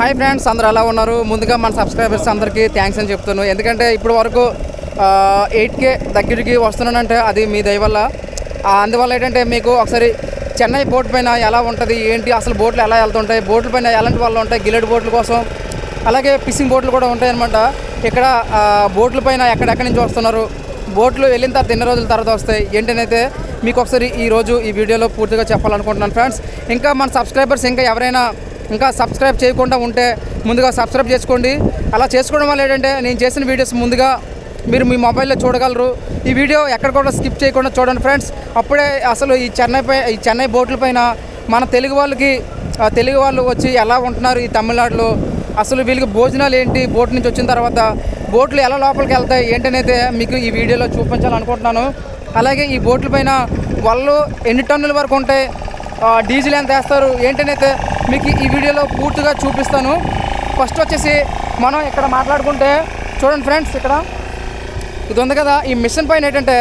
Hi friends అందరూ ఎలా ఉన్నారు? ముందుగా మన సబ్స్క్రైబర్స్ అందరికీ థ్యాంక్స్ అని చెప్తాను ఎందుకంటే ఇప్పుడు వరకు ఎయిట్ కే దగ్గరికి వస్తున్నానంటే అది మీ దయవల్ల అందువల్ల ఏంటంటే మీకు ఒకసారి చెన్నై బోట్ పైన ఎలా ఉంటుంది ఏంటి అసలు బోట్లు ఎలా వెళ్తుంటాయి బోట్ల పైన ఎలాంటి వాళ్ళు ఉంటాయి గిల్లెడ్ బోట్ల కోసం. అలాగే ఫిషింగ్ బోట్లు కూడా ఉంటాయన్నమాట. ఇక్కడ బోట్ల పైన ఎక్కడెక్కడి నుంచి వస్తున్నారు బోట్లు వెళ్ళిన తర్వాత ఎన్ని రోజుల తర్వాత వస్తాయి ఏంటనైతే మీకు ఒకసారి ఈ రోజు ఈ వీడియోలో పూర్తిగా చెప్పాలనుకుంటున్నాను ఫ్రెండ్స్. ఇంకా మన సబ్స్క్రైబర్స్ ఇంకా ఎవరైనా ఇంకా సబ్స్క్రైబ్ చేయకుండా ఉంటే ముందుగా సబ్స్క్రైబ్ చేసుకోండి. అలా చేసుకోవడం వల్ల ఏంటంటే నేను చేసిన వీడియోస్ ముందుగా మీరు మీ మొబైల్లో చూడగలరు. ఈ వీడియో ఎక్కడ కూడా స్కిప్ చేయకుండా చూడండి ఫ్రెండ్స్. అప్పుడే అసలు ఈ చెన్నై పై ఈ చెన్నై బోట్ల పైన మన తెలుగు వాళ్ళకి తెలుగు వాళ్ళు వచ్చి ఎలా ఉంటున్నారు ఈ తమిళనాడులో? అసలు వీళ్ళకి భోజనాలు ఏంటి? బోట్ నుంచి వచ్చిన తర్వాత బోట్లు ఎలా లోపలికి వెళ్తాయి? ఏంటనైతే మీకు ఈ వీడియోలో చూపించాలనుకుంటున్నాను. అలాగే ఈ బోట్ల పైన వాళ్ళు ఎన్ని టన్నుల వరకు ఉంటాయి? డీజిల్ ఎంత వేస్తారు? ఏంటనైతే మీకు ఈ వీడియోలో పూర్తిగా చూపిస్తాను. ఫస్ట్ వచ్చేసి మనం ఇక్కడ మాట్లాడుకుంటే చూడండి ఫ్రెండ్స్ ఇక్కడ. ఇది ఉంది కదా ఈ మిషన్ పైన ఏంటంటే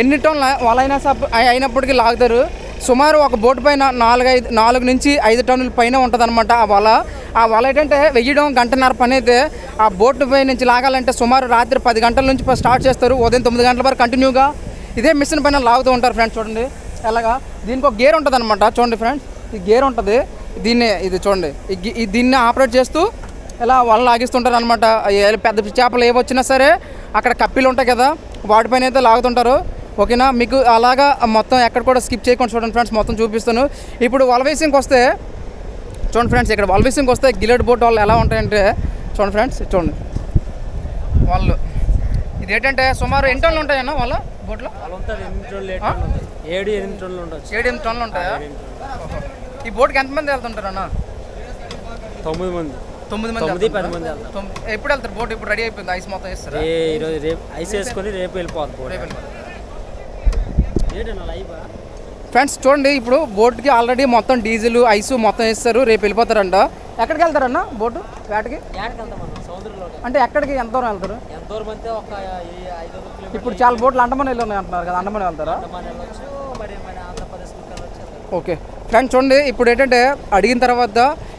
ఎన్ని టన్నుల వాళ్ళైనా సప్ అయినప్పటికీ లాగుతారు. సుమారు ఒక బోటు పైన నాలుగు ఐదు నాలుగు నుంచి ఐదు టన్నుల పైన ఉంటుందన్నమాట ఆ వల. ఆ వల ఏంటంటే వెయ్యడం గంటన్నర పని అయితే ఆ బోటు పై నుంచి లాగాలంటే సుమారు రాత్రి పది గంటల నుంచి స్టార్ట్ చేస్తారు. ఉదయం తొమ్మిది గంటల వరకు కంటిన్యూగా ఇదే మిషన్ పైన లాగుతూ ఉంటారు ఫ్రెండ్స్ చూడండి. ఎలాగా? దీనికి ఒక గేర్ ఉంటుంది అనమాట చూడండి ఫ్రెండ్స్ ఈ గేర్ ఉంటుంది. దీన్ని ఇది చూడండి. దీన్ని ఆపరేట్ చేస్తూ ఇలా వాళ్ళు లాగిస్తుంటారు అనమాట పెద్ద చేపలు ఏ వచ్చినా సరే అక్కడ కప్పిలు ఉంటాయి కదా వాటిపైన అయితే లాగుతుంటారు. ఓకేనా? మీకు అలాగా మొత్తం ఎక్కడ కూడా స్కిప్ చేయకుండా చూడండి ఫ్రెండ్స్ మొత్తం చూపిస్తాను. ఇప్పుడు వలవేసింగ్కి వస్తే చూడండి ఫ్రెండ్స్ ఇక్కడ వలవేసింగ్కి వస్తే గిలెట్ బోట్ వాళ్ళు ఎలా ఉంటాయంటే చూడండి ఫ్రెండ్స్ చూడండి. వాళ్ళు ఇది ఏంటంటే సుమారు ఎన్ని టన్నులు ఉంటాయన్న వాళ్ళ బోట్లో ఏడు ఎనిమిది రోజులు ఉండొచ్చు. ఏడు ఎనిమిది టన్నులు ఉంటాయా. ఈ బోట్కి ఎంతమంది వెళ్తుంటారు అన్న తొమ్మిది మంది. తొమ్మిది మంది తొమ్మిది? పది మంది వెళ్తారు. ఎప్పుడు వెళ్తారు? బోట్ ఇప్పుడు రెడీ అయిపోయింది? ఐస్ మొత్తం వేస్తారా? ఏ ఈరోజు రేపు ఐస్ వేసుకొని రేపు. ఏంటన్నా లైవ్ ఫ్రెండ్స్ చూడండి ఇప్పుడు బోట్కి ఆల్రెడీ మొత్తం డీజిల్ ఐస్ మొత్తం వేస్తారు. రేపు వెళ్ళిపోతారంట. ఎక్కడికి వెళ్తారన్న బోటు? వేటకి? అంటే ఎక్కడికి? ఎంత దూరం వెళ్తారు? ఇప్పుడు చాలా బోట్లు అండమాన్ వెళ్ళి ఉన్నాయి అంటున్నారు కదా అండమాన్ వెళ్తారా మన వెళ్ళొచ్చు మరి మన ఆంధ్రప్రదేశ్ వెళ్ళొచ్చు ఓకే. ఫ్రెండ్స్ చూడండి ఇప్పుడు ఏంటంటే అడిగిన తర్వాత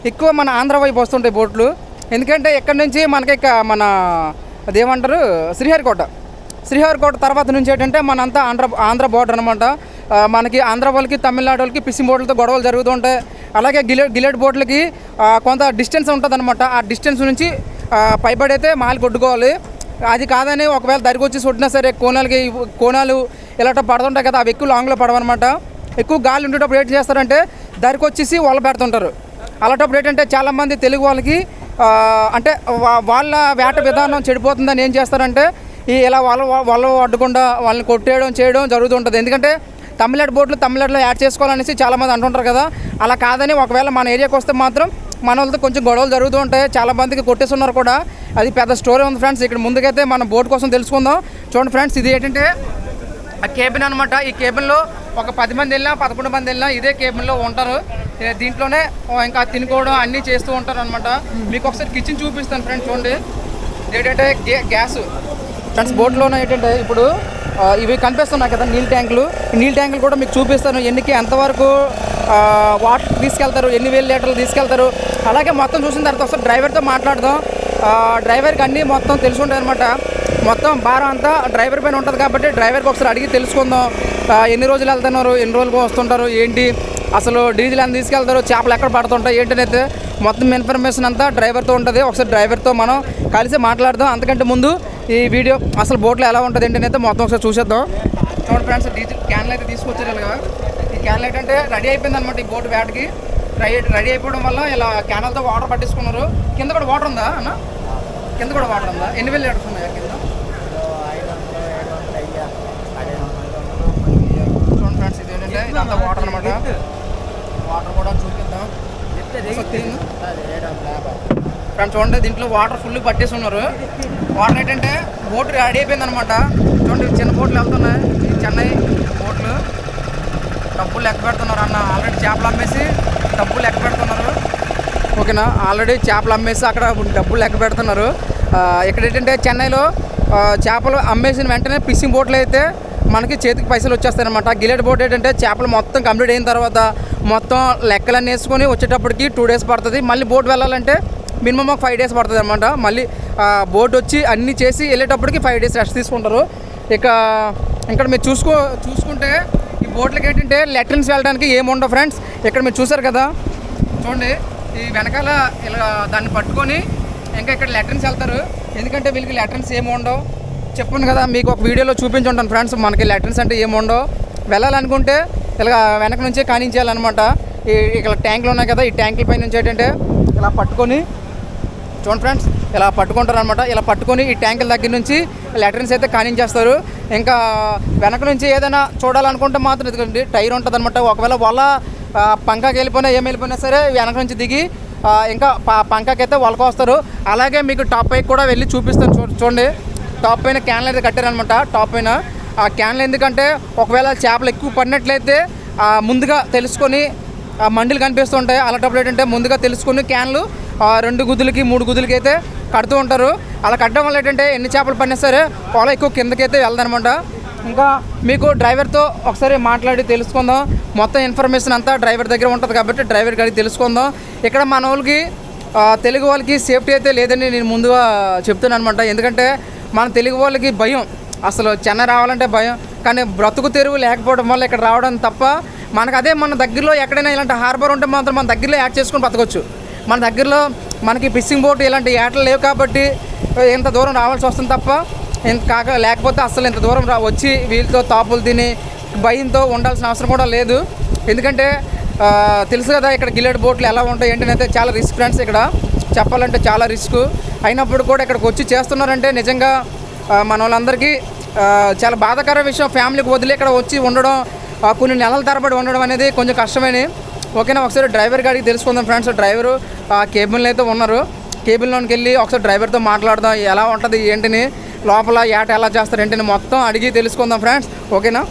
ఎక్కువ మన ఆంధ్ర వైపు వస్తుంటాయి బోట్లు. ఎందుకంటే ఇక్కడ నుంచి మనకి మన అదేమంటారు శ్రీహరికోట. శ్రీహరికోట తర్వాత నుంచి ఏంటంటే మనంతా ఆంధ్ర ఆంధ్ర బోర్డర్ అనమాట మనకి ఆంధ్ర వాళ్ళకి తమిళనాడు వాళ్ళకి పిసి బోట్లతో గొడవలు జరుగుతూ ఉంటాయి. అలాగే గిలెట్ గిలెట్ బోట్లకి కొంత డిస్టెన్స్ ఉంటుంది అనమాట ఆ డిస్టెన్స్ నుంచి పైబడైతే మాలి కొట్టుకోవాలి. అది కాదని ఒకవేళ దరికి వచ్చి కొట్టినా సరే కోనాలకి కోనాలు ఇలాంటి పడుతుంటాయి కదా అవి ఎక్కువ లాంగ్లో పడవన్నమాట. ఎక్కువ గాలి ఉండేటప్పుడు ఏం చేస్తారంటే దరికి వచ్చేసి వల పెడుతుంటారు. అలాంటప్పుడు ఏంటంటే చాలామంది తెలుగు వాళ్ళకి అంటే వాళ్ళ వేట విధానం చెడిపోతుందని ఏం చేస్తారంటే ఈ ఇలా వాళ్ళ వాళ్ళ అడ్డకుండా వాళ్ళని కొట్టేయడం చేయడం జరుగుతుంటుంది. ఎందుకంటే తమిళనాడు బోట్లు తమిళనాడులో యాడ్ చేసుకోవాలనేసి చాలామంది అంటుంటారు కదా. అలా కాదని ఒకవేళ మన ఏరియాకి వస్తే మాత్రం మన వాళ్ళతో కొంచెం గొడవలు జరుగుతూ ఉంటాయి. చాలా మందికి కొట్టేస్తున్నారు కూడా. అది పెద్ద స్టోరీ ఉంది ఫ్రెండ్స్. ఇక్కడ ముందుకైతే మనం బోట్ కోసం తెలుసుకుందాం. చూడండి ఫ్రెండ్స్ ఇది ఏంటంటే ఆ కేబిన్ అనమాట ఈ కేబిన్లో ఒక పది మంది వెళ్ళినా పదకొండు మంది వెళ్ళినా ఇదే కేబిన్లో ఉంటారు. దీంట్లోనే ఇంకా తినుకోవడం అన్నీ చేస్తూ ఉంటారు అనమాట మీకు ఒకసారి కిచెన్ చూపిస్తాను ఫ్రెండ్స్ చూడండి. ఏంటంటే గ్యాస్ ఫ్రెండ్స్ బోట్లోనే ఏంటంటే ఇప్పుడు ఇవి కనిపిస్తున్నాయి కదా నీళ్ళ ట్యాంకులు. నీళ్ళ ట్యాంకులు కూడా మీకు చూపిస్తాను ఎన్నికి ఎంతవరకు వాటర్ తీసుకెళ్తారు ఎన్ని వేల లీటర్లు తీసుకెళ్తారు. అలాగే మొత్తం చూసిన తర్వాత ఒకసారి డ్రైవర్తో మాట్లాడదాం. డ్రైవర్కి అన్నీ మొత్తం తెలిసి ఉంటాయి అనమాట మొత్తం భారం అంతా డ్రైవర్ పైన ఉంటుంది కాబట్టి డ్రైవర్కి ఒకసారి అడిగి తెలుసుకుందాం. ఎన్ని రోజులు వెళ్తున్నారు ఎన్ని రోజులకు వస్తుంటారు ఏంటి అసలు డీజిల్ ఎంత తీసుకెళ్తారు చేపలు ఎక్కడ పడుతుంటాయి ఏంటనైతే మొత్తం ఇన్ఫర్మేషన్ అంతా డ్రైవర్తో ఉంటుంది. ఒకసారి డ్రైవర్తో మనం కలిసి మాట్లాడదాం. అంతకంటే ముందు ఈ వీడియో అసలు బోట్లో ఎలా ఉంటుంది ఏంటనైతే మొత్తం ఒకసారి చూసేద్దాం. చూడండి ఫ్రెండ్స్ డీజిల్ క్యాన్లు అయితే తీసుకొచ్చారు ఇలాగా ఈ క్యాన్లు ఏంటంటే రెడీ అయిపోయింది అనమాట ఈ బోట్ వేటకి రెడీ రెడీ అయిపోవడం వల్ల ఇలా క్యానల్తో వాటర్ పట్టించుకున్నారు. కింద కూడా వాటర్ ఉందా అన్న? కింద కూడా వాటర్ ఉందా? ఎన్ని వేలు లీటర్స్ ఉన్నాయా కింద చూడండి ఫ్రెండ్స్ ఇది ఏంటంటే వాటర్ కూడా చూపిద్దాం. ఫ్రెండ్స్ చూడండి దీంట్లో వాటర్ ఫుల్ పట్టేసి ఉన్నారు వాటర్ ఏంటంటే బోట్ రెడీ అయిపోయింది అనమాట చూడండి చిన్న బోట్లు వెళ్తున్నాయి. ఈ చెన్నై బోట్లు డబ్బులు లెక్క పెడుతున్నారు అన్న. ఆల్రెడీ చేపలు అమ్మేసి డబ్బులు లెక్క పెడుతున్నారు. ఓకేనా? ఆల్రెడీ చేపలు అమ్మేసి అక్కడ డబ్బులు లెక్క పెడుతున్నారు. ఇక్కడ ఏంటంటే చెన్నైలో చేపలు అమ్మేసిన వెంటనే ఫిషింగ్ బోట్లు అయితే మనకి చేతికి పైసలు వచ్చేస్తాయన్నమాట. గిలెట్ బోట్ ఏంటంటే చేపలు మొత్తం కంప్లీట్ అయిన తర్వాత మొత్తం లెక్కలన్నీ వేసుకొని వచ్చేటప్పటికి టూ డేస్ పడుతుంది. మళ్ళీ బోట్ వెళ్ళాలంటే మినిమం ఒక ఫైవ్ డేస్ పడుతుంది అనమాట మళ్ళీ బోట్ వచ్చి అన్నీ చేసి వెళ్ళేటప్పటికి ఫైవ్ డేస్ రెస్ట్ తీసుకుంటారు. ఇక ఇక్కడ మీరు చూసుకో చూసుకుంటే ఈ బోట్లకి ఏంటంటే లెట్రిన్స్ వెళ్ళడానికి ఏముండవు ఫ్రెండ్స్ ఇక్కడ మీరు చూసారు కదా? చూడండి ఈ వెనకాల ఇలా దాన్ని పట్టుకొని ఇంకా ఇక్కడ లెటర్న్స్ వెళ్తారు. ఎందుకంటే వీళ్ళకి లెటర్న్స్ ఏమి ఉండవు. చెప్పాను కదా మీకు ఒక వీడియోలో చూపించుంటాను ఫ్రెండ్స్. మనకి లెటర్స్ అంటే ఏమి ఉండవు. వెళ్ళాలనుకుంటే ఇలా వెనక నుంచే కానించేయాలన్నమాట. ఈ ఇక్కడ ట్యాంకులు ఉన్నాయి కదా ఈ ట్యాంకుల పై నుంచి ఏంటంటే ఇలా పట్టుకొని చూడండి ఫ్రెండ్స్ ఇలా పట్టుకుంటారనమాట ఇలా పట్టుకొని ఈ ట్యాంకుల దగ్గర నుంచి లెటర్న్స్ అయితే కానించేస్తారు. ఇంకా వెనక నుంచి ఏదైనా చూడాలనుకుంటే మాత్రం ఎందుకంటే టైర్ ఉంటుంది అనమాట ఒకవేళ వాళ్ళ పంకాకి వెళ్ళిపోయినా ఏం వెళ్ళిపోయినా సరే వెనక నుంచి దిగి ఇంకా పంకాకి అయితే వాళ్ళకి వస్తారు అలాగే మీకు టాప్ పైకి కూడా వెళ్ళి చూపిస్తాను చూ చూడండి. టాప్ పైన క్యాన్లు అయితే కట్టారనమాట టాప్ పైన. ఆ క్యాన్లు ఎందుకంటే ఒకవేళ చేపలు ఎక్కువ పడినట్లయితే ముందుగా తెలుసుకొని మండీలు కనిపిస్తుంటాయి అలాంటప్పుడు ఏంటంటే ముందుగా తెలుసుకుని క్యాన్లు రెండు గుద్దులకి మూడు గుద్దులకి అయితే కడుతూ ఉంటారు. అలా కట్టడం వల్ల ఏంటంటే ఎన్ని చేపలు పడినా సరే పొల ఎక్కువ కిందకైతే వెళ్దనమాట ఇంకా మీకు డ్రైవర్తో ఒకసారి మాట్లాడి తెలుసుకుందాం. మొత్తం ఇన్ఫర్మేషన్ అంతా డ్రైవర్ దగ్గర ఉంటుంది కాబట్టి డ్రైవర్ గారికి తెలుసుకుందాం. ఇక్కడ మన వాళ్ళకి తెలుగు వాళ్ళకి సేఫ్టీ అయితే లేదని నేను ముందుగా చెప్తున్నాను అనమాట ఎందుకంటే మన తెలుగు వాళ్ళకి భయం. అసలు చెన్నై రావాలంటే భయం. కానీ బ్రతుకు తెరువు లేకపోవడం వల్ల ఇక్కడ రావడం తప్ప మనకు అదే మన దగ్గరలో ఎక్కడైనా ఇలాంటి హార్బర్ ఉంటే మాత్రం మన దగ్గరలో యాడ్ చేసుకొని బతకొచ్చు. మన దగ్గరలో మనకి ఫిషింగ్ బోట్ ఇలాంటి యాటలు లేవు కాబట్టి ఇంత దూరం రావాల్సి వస్తుంది తప్ప ఇంత కాక లేకపోతే అసలు ఇంత దూరం రా వచ్చి వీళ్ళతో తాపులు తిని భయంతో ఉండాల్సిన అవసరం కూడా లేదు. ఎందుకంటే తెలుసు కదా ఇక్కడ గిల్లెడ్ బోట్లు ఎలా ఉంటాయి ఏంటని అయితే చాలా రిస్క్ ఫ్రెండ్స్ ఇక్కడ. చెప్పాలంటే చాలా రిస్క్. అయినప్పుడు కూడా ఇక్కడికి వచ్చి చేస్తున్నారంటే నిజంగా మన వాళ్ళందరికీ చాలా బాధాకర విషయం. ఫ్యామిలీకి వదిలి ఇక్కడ వచ్చి ఉండడం కొన్ని నెలల తరబడి ఉండడం అనేది కొంచెం కష్టమని. ఓకేనా? ఒకసారి డ్రైవర్ గారికి తెలుసుకుందాం ఫ్రెండ్స్. డ్రైవరు ఆ కేబిన్లో అయితే ఉన్నారు. కేబిన్లోకి వెళ్ళి ఒకసారి డ్రైవర్తో మాట్లాడదాం ఎలా ఉంటుంది ఏంటిని లోపల ఏట ఎలా చేస్తారు ఏంటిని మొత్తం అడిగి తెలుసుకుందాం ఫ్రెండ్స్. ఓకేనా?